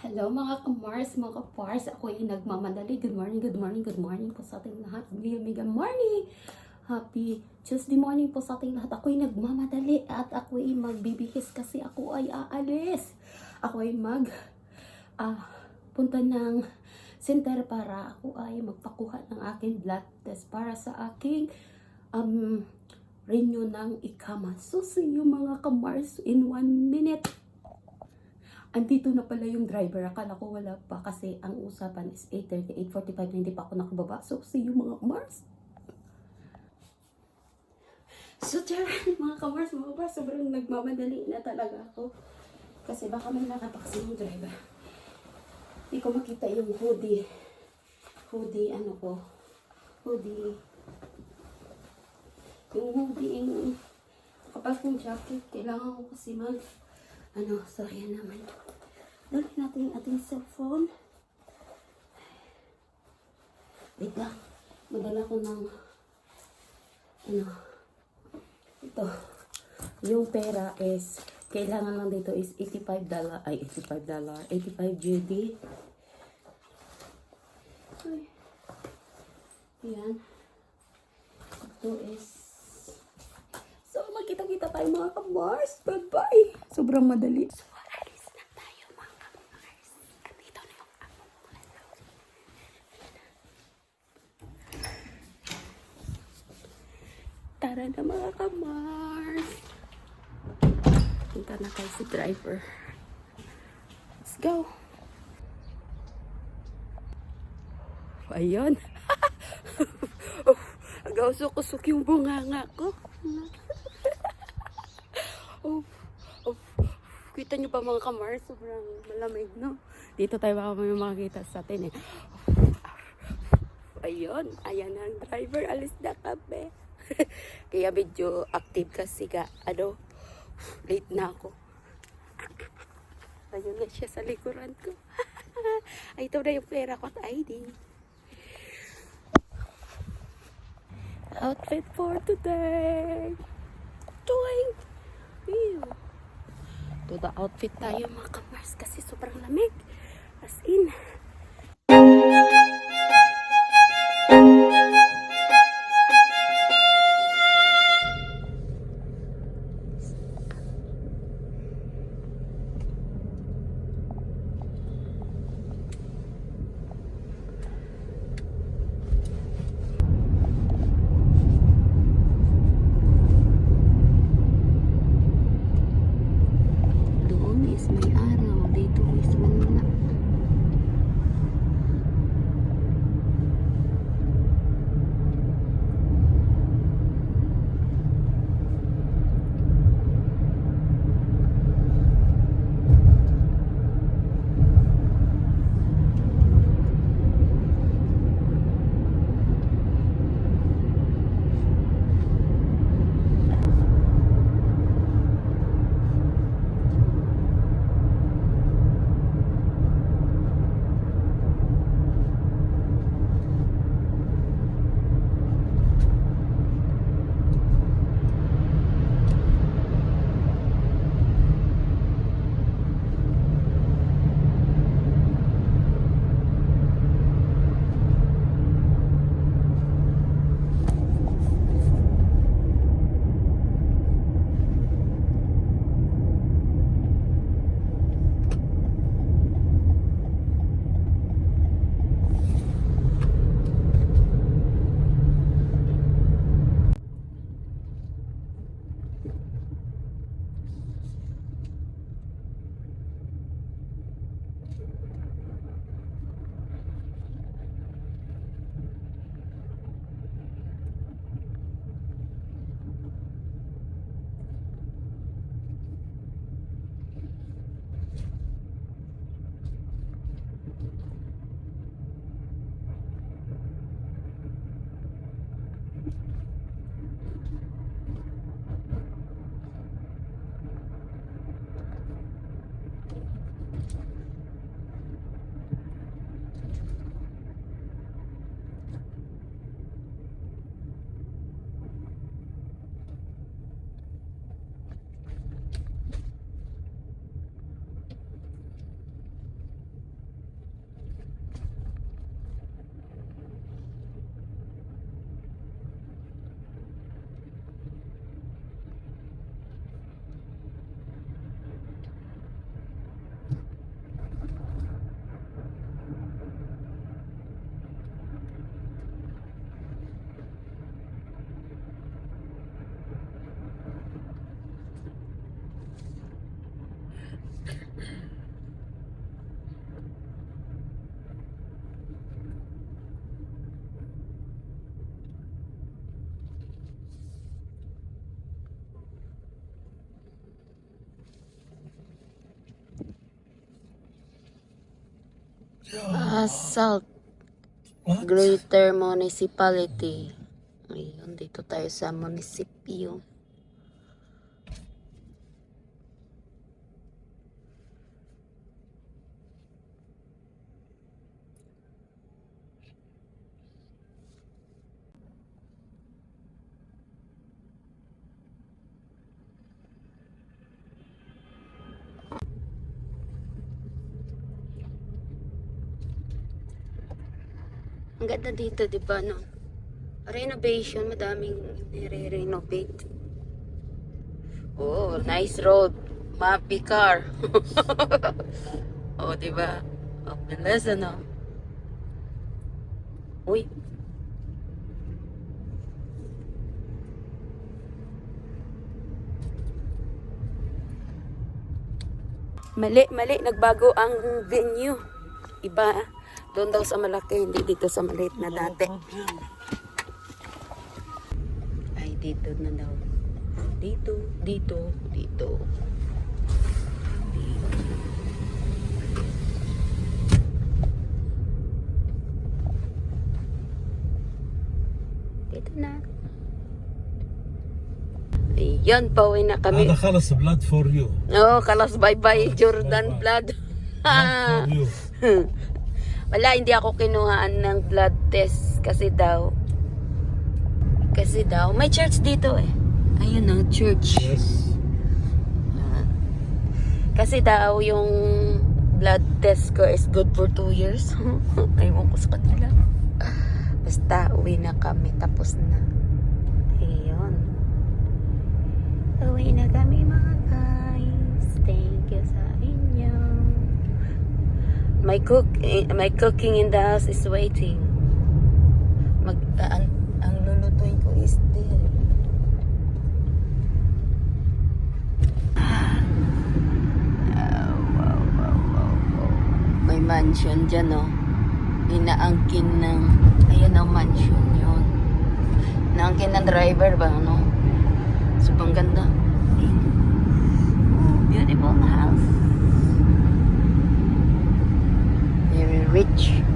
Hello mga kamars, mga kapars. Ako ay nagmamadali. Good morning, good morning, good morning po sa ating lahat. Good mega morning. Happy Tuesday morning po sa ating lahat. Ako ay nagmamadali at ako ay magbibihis kasi ako ay aalis. Ako ay mag ah, punta ng center para ako ay magpakuha ng aking blood test para sa aking um, renew ng ikama. So see you mga kamars in one minute. Andito na pala yung driver. Akala ko wala pa kasi ang usapan is 8.30, 8.45 na hindi pa ako nakababa. So, see you mga Mars. So, tiyan, mga kamars, mga kamars, sobrang nagmamadali na talaga ako. Kasi baka may nakapaksin yung driver. Hindi ko makita yung hoodie. Hoodie, ano ko. Hoodie. Yung hoodie, yung kapag kong jacket, kailangan ko kasi mag ano, so ayan naman. Dali natin yung ating cellphone. Wait lang. Madala ko ng ano, ito. Yung pera is, kailangan lang dito is 85 dollar, ay 85 dollar, 85 GD. Ay. Ayan. Ito is So, magkita-kita tayo mga ka-Mars. Bye-bye. Sobrang madali. So, alis na tayo mga ka-Mars. Andito na yung amo ko. Let's go. Tara na mga ka-Mars. Punta na tayo si driver. Let's go. Ayun. oh, agaw-sukusok yung bunganga ko. Oh, oh, kita nyo ba mga kamar? Sobrang malamig, no? Dito tayo baka may makakita sa atin eh. Ayun, ayan ang driver. Alis na kami. Kaya medyo active kasi ka, ano, late na ako. Ayun na siya sa likuran ko. Ay, ito na yung pera ko at ID. Outfit for today. Doing Ew. To the outfit tayo mga kamars kasi sobrang lamig. As in. Assault What? Greater Municipality. Ayun, dito tayo sa munisipyo. Ang ganda dito, di ba, no? Renovation, madaming nire-renovate. Oh, nice road. Mappy car. oh, di ba? Oh, bilis, ano? Uy. Mali, mali. Nagbago ang venue. Iba. Doon daw sa malaki, hindi dito sa maliit na dati. Ay, dito na daw. Dito, dito, dito. Dito na. Ayun, pauwi na kami. Ana kalas blood for you. Oo, oh, kalas bye-bye Jordan bye -bye. blood. blood for you. Wala, hindi ako kinuhaan ng blood test kasi daw. Kasi daw, may church dito eh. Ayun ang church. Yes. Kasi daw yung blood test ko is good for 2 years. Ayun ko sa kanila. Basta uwi na kami tapos na. Ayun. Uwi na kami mga My cook eh, my cooking in the house is waiting. Mag ah, ang, ang lulutuin ko is there. Ah, wow, wow, wow, wow. May mansion dyan, oh. Inaangkin ng... Ayan ang mansion yun. Inaangkin ng driver ba, ano? Sobrang ganda. Beautiful house. Rich.